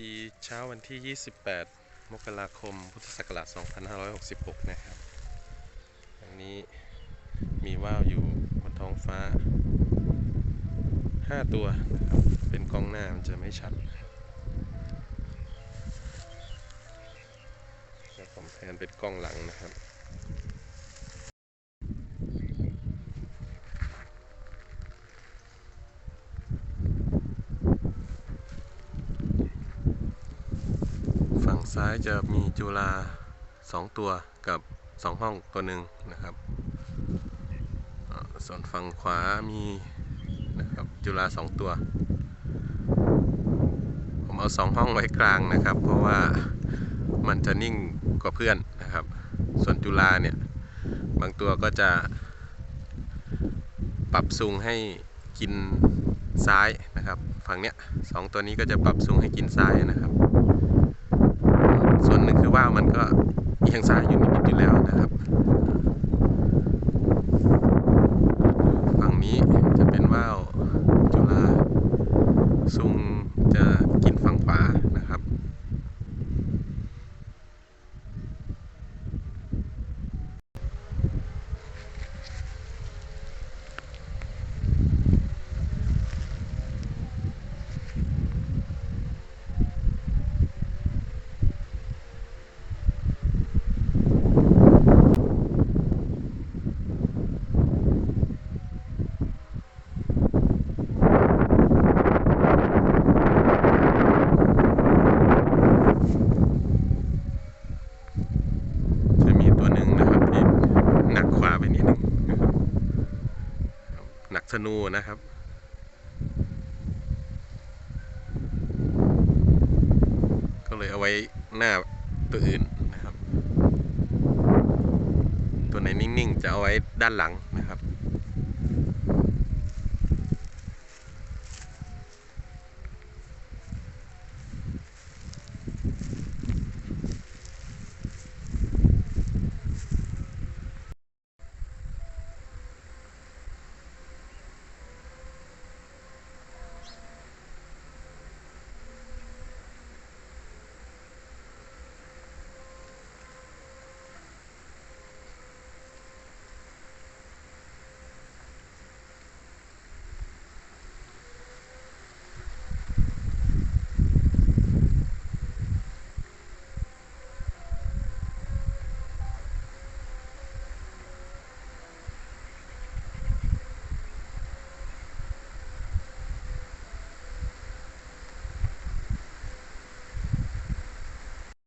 ดีเช้าวันที่ 28 มกราคม พุทธศักราช 2566 นะครับ อันนี้มีว่าวอยู่บนท้องฟ้า 5 ตัวนะครับ เป็นกล้องหน้ามันจะไม่ชัดเดี๋ยวผมแทนเป็นกล้องหลังนะครับ ซ้ายจะมีจุฬาสองตัวกับสองห้องตัวหนึ่งนะครับ ส่วนฝั่งขวามีนะครับจุฬาสองตัว ผมเอาสองห้องไว้กลางนะครับ เพราะว่ามันจะนิ่งกว่าเพื่อนนะครับ ส่วนจุฬาเนี่ย บางตัวก็จะปรับซูงให้กินซ้ายนะครับ ฝั่งเนี้ยสองตัวนี้ก็จะปรับซูงให้กินซ้ายนะครับ ส่วนหนึ่งคือว่าวมันก็เอียงซ้ายอยู่นิดอยู่แล้วนะครับฝั่งนี้จะเป็นว่าวจุฬาซุงจะกินฝั่งขวานะครับ จะมีตัวหนึ่งนะครับที่หนักขวาไปนิดนึงนะครับ หนักธนูนะครับก็เลยเอาไว้หน้าตัวอื่นนะครับ ตัวไหนนิ่งๆ จะเอาไว้ด้านหลังนะครับ